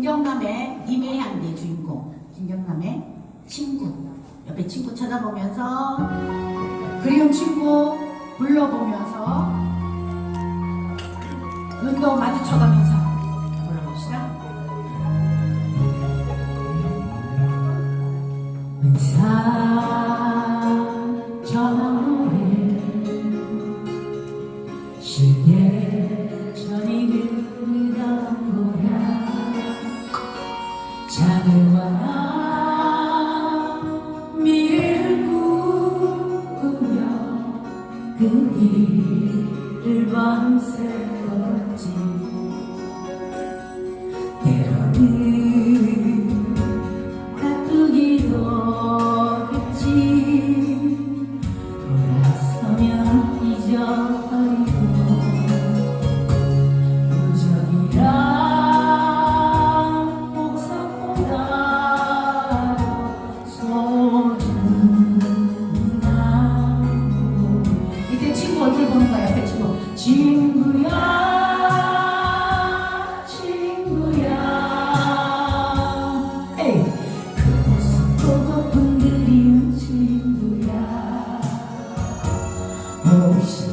김경남의 님의 향기 주인공 김경남의 친구. 옆에 친구 찾아보면서 그리운 친구 불러보면서 눈도 마주쳐가면서 불러봅시다. 은사절에 시계 그 길을 밤새 걷지 Ghost.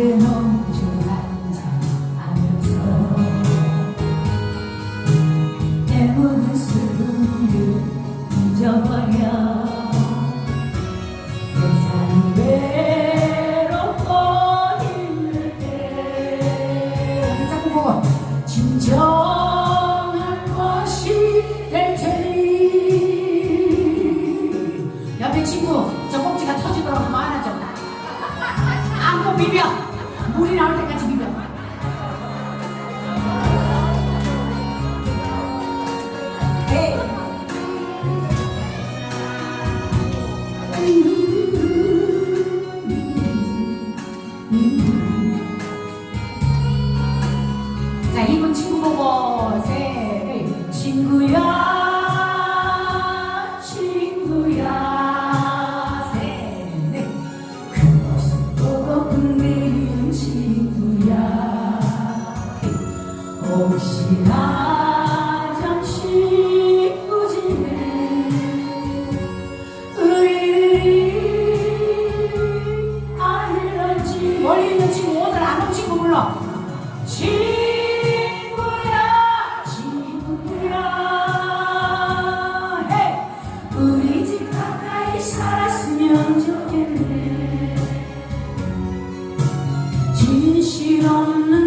errar. 이분 친구 보고 세 친구야 친구야. 세네. 그것은 보고 흔들리는 친구야. 혹시나 불러 친구야 친구야. 해 우리 집 가까이 살았으면 좋겠네. 진실 없는